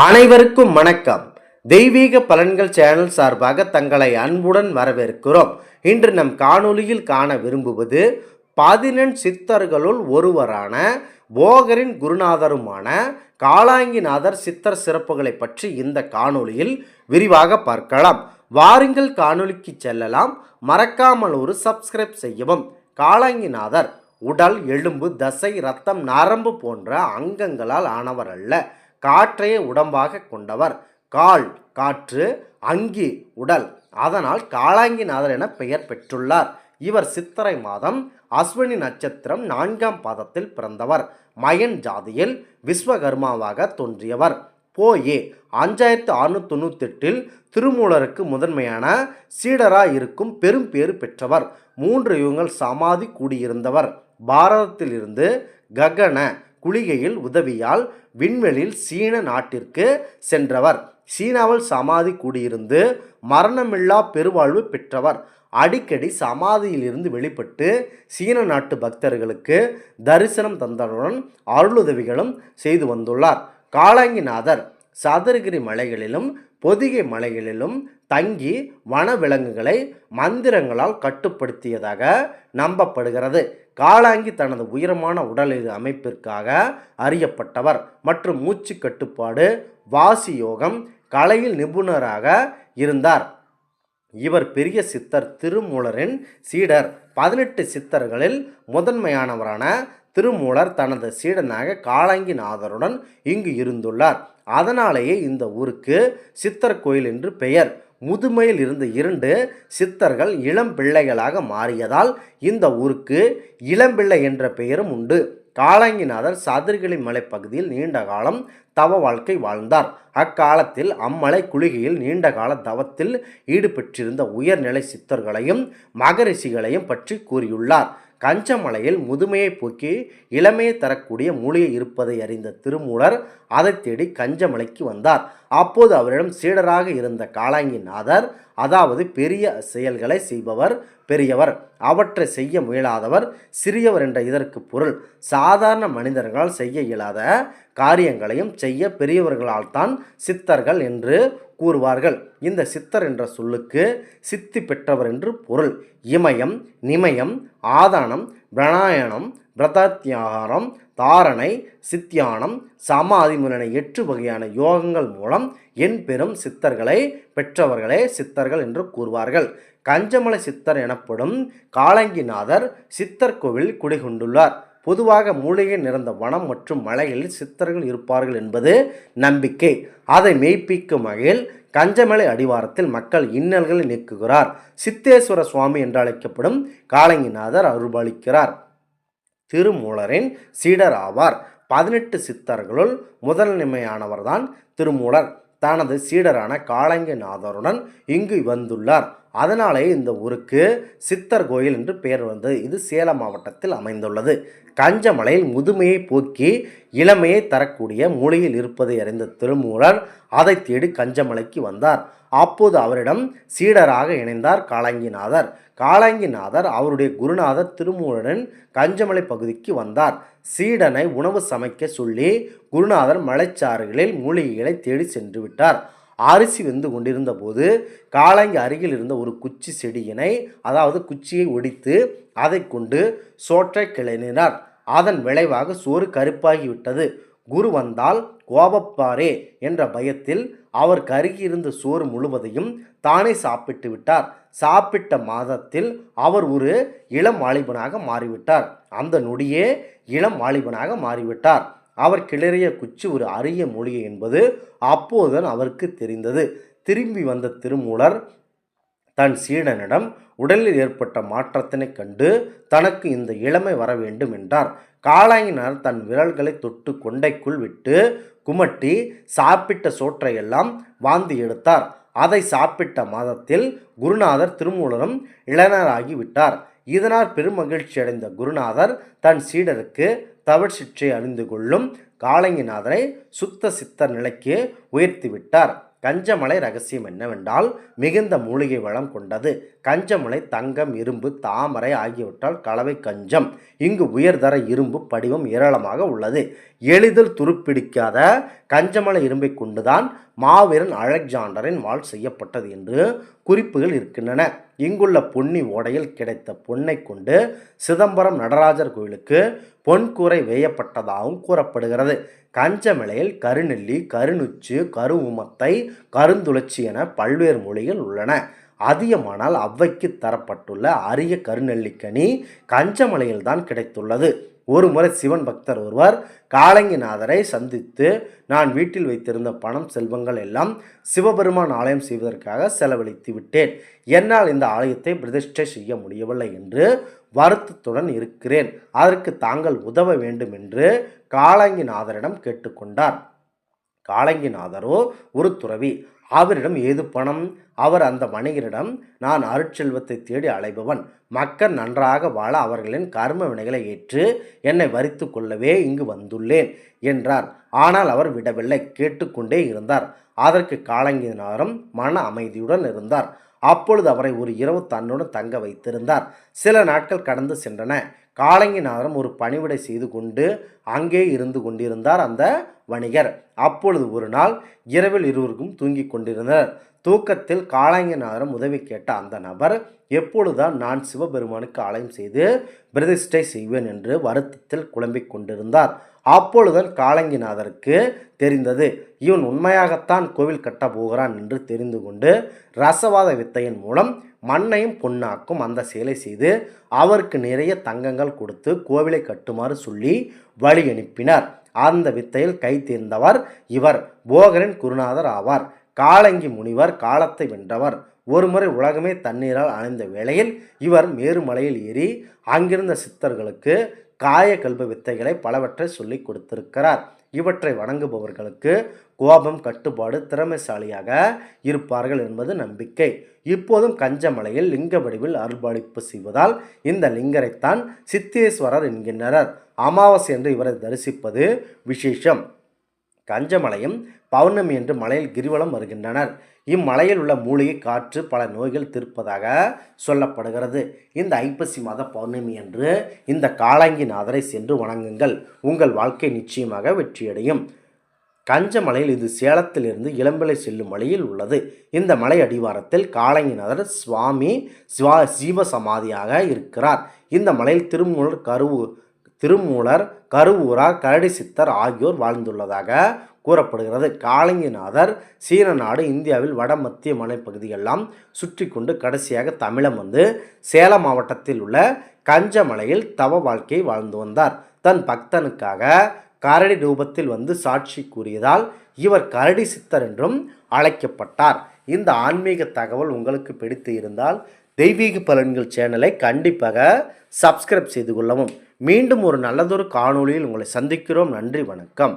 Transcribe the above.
அனைவருக்கும் வணக்கம். தெய்வீக பலன்கள் சேனல் சார்பாக தங்களை அன்புடன் வரவேற்கிறோம். இன்று நம் காணொளியில் காண விரும்புவது பதினெண் சித்தர்களுள் ஒருவரான போகரின் குருநாதருமான காளாங்கிநாதர் சித்தர் சிறப்புகளை பற்றி இந்த காணொளியில் விரிவாக பார்க்கலாம். வாருங்கள் காணொளிக்கு செல்லலாம். மறக்காமல் ஒரு சப்ஸ்கிரைப் செய்யவும். காளாங்கிநாதர் உடல் எலும்பு தசை ரத்தம் நரம்பு போன்ற அங்கங்களால் ஆனவர் அல்ல. காற்றையே உடம்பாக கொண்டவர். கால் காற்று அங்கி உடல். அதனால் காளாங்கிநாதர் என பெயர் பெற்றுள்ளார். இவர் சித்திரை மாதம் அஸ்வினி நட்சத்திரம் நான்காம் பாதத்தில் பிறந்தவர். மயன் ஜாதியில் விஸ்வகர்மாவாக தோன்றியவர். போயே அஞ்சாயிரத்து அறுநூற்றி தொண்ணூத்தெட்டில் திருமூலருக்கு முதன்மையான சீடராக இருக்கும் பெரும் பேறு பெற்றவர். மூன்று யுகங்கள் சமாதி கூடியிருந்தவர். பாரதத்திலிருந்து ககன குளிகையில் உதவியால் விண்வெளியில் சீன நாட்டிற்கு சென்றவர். சீனாவில் சமாதி கூடியிருந்து மரணமில்லா பெருவாழ்வு பெற்றவர். அடிக்கடி சமாதியிலிருந்து வெளிப்பட்டு சீன நாட்டு பக்தர்களுக்கு தரிசனம் தந்ததுடன் அருளுதவிகளும் செய்து வந்துள்ளார். காளாங்கிநாதர் சதுரகிரி மலைகளிலும் பொதிகை மலைகளிலும் தங்கி வனவிலங்குகளை மந்திரங்களால் கட்டுப்படுத்தியதாக நம்பப்படுகிறது. காளாங்கி தனது உயரமான உடல் அமைப்பிற்காக அறியப்பட்டவர் மற்றும் மூச்சு கட்டுப்பாடு வாசி யோகம் கலையில் நிபுணராக இருந்தார். இவர் பெரிய சித்தர் திருமூலரின் சீடர். பதினெட்டு சித்தர்களில் முதன்மையானவரான திருமூலர் தனது சீடனாக காளாங்கிநாதருடன் இங்கு இருந்துள்ளார். அதனாலேயே இந்த ஊருக்கு சித்தர் கோயில் என்று பெயர். முதுமையில் இருந்த இரண்டு சித்தர்கள் இளம் பிள்ளைகளாக மாறியதால் இந்த ஊருக்கு இளம்பிள்ளை என்ற பெயரும் உண்டு. காளாங்கிநாதர் சதுர்கிளி மலைப்பகுதியில் நீண்ட காலம் தவ வாழ்க்கை வாழ்ந்தார். அக்காலத்தில் அம்மலை குளிகையில் நீண்ட கால தவத்தில் ஈடுபட்டிருந்த உயர்நிலை சித்தர்களையும் மகரிஷிகளையும் பற்றி கூறியுள்ளார். கஞ்சமலையில் முதுமையை போக்கி இளமையை தரக்கூடிய மூலிகை இருப்பதை அறிந்த திருமூலர் அதை தேடி கஞ்சமலைக்கு வந்தார். அப்போது அவரிடம் சீடராக இருந்த காளாங்கிநாதர் அதாவது பெரிய செயல்களை செய்பவர் பெரியவர் அவற்றை செய்ய முயலாதவர் சிறியவர் என்ற இதற்கு பொருள். சாதாரண மனிதர்களால் செய்ய இயலாத காரியங்களையும் செய்ய பெரியவர்களால் தான் சித்தர்கள் என்று கூறுவார்கள். இந்த சித்தர் என்ற சொல்லுக்கு சித்தி பெற்றவர் என்று பொருள். இமயம் நிமயம் ஆதானம் பிரணாயணம் பிரதாத்தியாகாரம் தாரணை சித்தியானம் சமாதி முதலான எட்டு வகையான யோகங்கள் மூலம் என் பெரும் சித்தர்களை பெற்றவர்களே சித்தர்கள் என்று கூறுவார்கள். கஞ்சமலை சித்தர் எனப்படும் காளங்கிநாதர் சித்தர் கோவில் குடிகொண்டுள்ளார். பொதுவாக மூலிகை நிறைந்த வனம் மற்றும் மலைகளில் சித்தர்கள் இருப்பார்கள் என்பது நம்பிக்கை. அதை மெய்ப்பிக்கும் வகையில் கஞ்சமலை அடிவாரத்தில் மக்கள் இன்னல்களை நீக்குகிறார். சித்தேஸ்வர சுவாமி என்று அழைக்கப்படும் காளங்கிநாதர் அருள்பாலிக்கிறார் திருமூலரின் சீடர் ஆவார். பதினெட்டு சித்தர்களுள் முதன்மையானவர்தான் திருமூலர். தனது சீடரான காளங்கிநாதருடன் இங்கு வந்துள்ளார் அதனாலே இந்த ஊருக்கு சித்தர் கோயில் என்று பெயர் வந்தது இது சேலம் மாவட்டத்தில் அமைந்துள்ளது. கஞ்சமலையில் முதுமையை போக்கி இளமையை தரக்கூடிய மூலையில் இருப்பதை அறிந்த திருமூலர் அதை தேடி கஞ்சமலைக்கு வந்தார். அப்போது அவரிடம் சீடராக இணைந்தார் காளாங்கிநாதர். காளாங்கிநாதர் அவருடைய குருநாதர் திருமூலரின் கஞ்சமலை பகுதிக்கு வந்தார். சீடனை உணவு சமைக்க சொல்லி குருநாதர் மலைச்சாறுகளில் மூலிகைகளை தேடி சென்று விட்டார். அரிசி வெந்து கொண்டிருந்த போது காளாங்கி அருகில் இருந்த ஒரு குச்சி செடியினை அதாவது குச்சியை ஒடித்து அதை கொண்டு சோற்றை கிளறினார். அதன் விளைவாக சோறு கருப்பாகிவிட்டது. குரு வந்தால் கோபப்பாரே என்ற பயத்தில் அவர் கருகியிருந்த சோறு முழுவதையும் தானே சாப்பிட்டு விட்டார். சாப்பிட்ட மாதத்தில் அவர் ஒரு இளம் வாலிபனாக மாறிவிட்டார். அந்த நொடியே இளம் வாலிபனாக மாறிவிட்டார். அவர் கிளறிய குச்சி ஒரு அரிய மொழி என்பது அப்போதுதான் அவருக்கு தெரிந்தது. திரும்பி வந்த திருமூலர் தன் சீடனிடம் உடலில் ஏற்பட்ட மாற்றத்தினைக் கண்டு தனக்கு இந்த இளமை வர வேண்டும் என்றார். காளாங்கினார் தன் விரல்களை தொட்டு கொண்டைக்குள் விட்டு குமட்டி சாப்பிட்ட சோற்றையெல்லாம் வாந்தி எடுத்தார். அதை சாப்பிட்ட மாதத்தில் குருநாதர் திருமூலரும் இளைஞராகி விட்டார். இதனால் பெருமகிழ்ச்சி அடைந்த குருநாதர் தன் சீடருக்கு தவறு சிற்றை அறிந்து கொள்ளும் காளங்கிநாதரை சுத்த சித்தர் நிலைக்கு உயர்த்திவிட்டார். கஞ்சமலை ரகசியம் என்னவென்றால் மிகுந்த மூலிகை வளம் கொண்டது. கஞ்சமலை தங்கம் இரும்பு தாமரை ஆகியவற்றால் கலவை கஞ்சம். இங்கு உயர்தர இரும்பு படிவம் ஏராளமாக உள்ளது. எளிதில் துருப்பிடிக்காத கஞ்சமலை இரும்பை கொண்டுதான் மாவீரன் அலெக்சாண்டரின் வாழ் செய்யப்பட்டது என்று குறிப்புகள் இருக்கின்றன. இங்குள்ள பொன்னி ஓடையில் கிடைத்த பொன்னை கொண்டு சிதம்பரம் நடராஜர் கோயிலுக்கு பொன்கூரை வேயப்பட்டதாகவும் கூறப்படுகிறது. கஞ்சமலையில் கருநெல்லி கருநுச்சு கருவுமத்தை கருந்துளச்சி என பல்வேறு மொழிகள் உள்ளன. அதிகமானால் அவ்வைக்கு தரப்பட்டுள்ள அரிய கருநெல்லிக்கனி கஞ்சமலையில் தான் கிடைத்துள்ளது. ஒரு முறை சிவன் பக்தர் ஒருவர் காலங்கிநாதரை சந்தித்து நான் வீட்டில் வைத்திருந்த பணம் செல்வங்கள் எல்லாம் சிவபெருமான் ஆலயம் செய்வதற்காக செலவழித்து விட்டேன். என்னால் இந்த ஆலயத்தை பிரதிஷ்டை செய்ய முடியவில்லை என்று வருத்தத்துடன் இருக்கிறேன். அதற்கு தாங்கள் உதவ வேண்டும் என்று காலங்கிநாதரிடம் கேட்டுக்கொண்டார். காலங்கிநாதரோ ஒரு துறவி. அவரிடம் ஏது பணம்? அவர் அந்த வணிகரிடம் நான் அருட்செல்வத்தை தேடி அலைபவன். மக்கள் நன்றாக வாழ அவர்களின் கர்ம வினைகளை ஏற்று என்னை வரித்து கொள்ளவே இங்கு வந்துள்ளேன் என்றார். ஆனால் அவர் விடவில்லை. கேட்டுக்கொண்டே இருந்தார். அதற்கு காலங்கினாரும் மன அமைதியுடன் இருந்தார். அப்பொழுது அவரை ஒரு இரவு தன்னுடன் தங்க வைத்திருந்தார். சில நாட்கள் கடந்து சென்றன. காலங்கிநாதரம் ஒரு பணிவிடை செய்து கொண்டு அங்கே இருந்து கொண்டிருந்தார் அந்த வணிகர். அப்பொழுது ஒரு நாள் இரவில் இருவருக்கும் தூங்கிக் கொண்டிருந்தனர். தூக்கத்தில் காலாங்கிநாதரும் உதவி கேட்ட அந்த நபர் எப்பொழுதுதான் நான் சிவபெருமானுக்கு ஆலயம் செய்து பிரதிஷ்டை செய்வேன் என்று வருத்தத்தில் குழம்பிக் கொண்டிருந்தார். அப்பொழுதன் காலங்கிநாதருக்கு தெரிந்தது. இவன் உண்மையாகத்தான் கோவில் கட்டப் போகிறான் என்று தெரிந்து கொண்டு ரசவாத வித்தையின் மூலம் மண்ணையும் பொன்னாக்கும் அந்த செயலை செய்து அவருக்கு நிறைய தங்கங்கள் கொடுத்து கோவிலை கட்டுமாறு சொல்லி வழி அனுப்பினார். அந்த வித்தையில் கை தேர்ந்தவர் இவர். போகரின் குருநாதர் ஆவார். காலங்கி முனிவர் காலத்தை வென்றவர். ஒருமுறை உலகமே தண்ணீரால் அணைந்த வேளையில் இவர் மேருமலையில் ஏறி அங்கிருந்த சித்தர்களுக்கு காயகல்ப வித்தைகளை பலவற்றை சொல்லி கொடுத்திருக்கிறார். இவற்றை வணங்குபவர்களுக்கு கோபம் கட்டுப்பாடு திறமைசாலியாக இருப்பார்கள் என்பது நம்பிக்கை. இப்போதும் கஞ்சமலையில் லிங்க வடிவில் அருள்பாலிப்பு செய்வதால் இந்த லிங்கரைத்தான் சித்தேஸ்வரர் என்கின்றனர். அமாவாசை என்று இவரை தரிசிப்பது விசேஷம். கஞ்சமலையும் பௌர்ணமி என்று மலையில் கிரிவலம் வருகின்றனர். இம்மலையில் உள்ள மூலிகை காற்று பல நோய்கள் தீர்ப்பதாக சொல்லப்படுகிறது. இந்த ஐப்பசி மாத பௌர்ணமி என்று இந்த காலாங்கிநாதரை சென்று வணங்குங்கள். உங்கள் வாழ்க்கை நிச்சயமாக வெற்றியடையும். கஞ்சமலையில் இது சேலத்திலிருந்து இளம்பிள்ளை செல்லும் வழியில் உள்ளது. இந்த மலை அடிவாரத்தில் காலங்கிநாதர் சுவாமி சிவா சீவசமாதியாக இருக்கிறார். இந்த மலையில் திருமூலர் கருவு திருமூலர் கருவூரார் கரடி சித்தர் ஆகியோர் வாழ்ந்துள்ளதாக கூறப்படுகிறது. காளிங்கநாதர் சீன நாடு இந்தியாவில் வட மத்திய மலைப்பகுதிகளெல்லாம் சுற்றி கொண்டு கடைசியாக தமிழம் வந்து சேலம் மாவட்டத்தில் உள்ள கஞ்சமலையில் தவ வாழ்க்கை வாழ்ந்து வந்தார். தன் பக்தனுக்காக கரடி ரூபத்தில் வந்து சாட்சி கூறியதால் இவர் கரடி சித்தர் என்றும் அழைக்கப்பட்டார். இந்த ஆன்மீக தகவல் உங்களுக்கு பிடித்து இருந்தால் தெய்வீக பலன்கள் சேனலை கண்டிப்பாக சப்ஸ்கிரைப் செய்து கொள்ளவும். மீண்டும் ஒரு நல்லதொரு காணொளியில் உங்களை சந்திக்கிறோம். நன்றி வணக்கம்.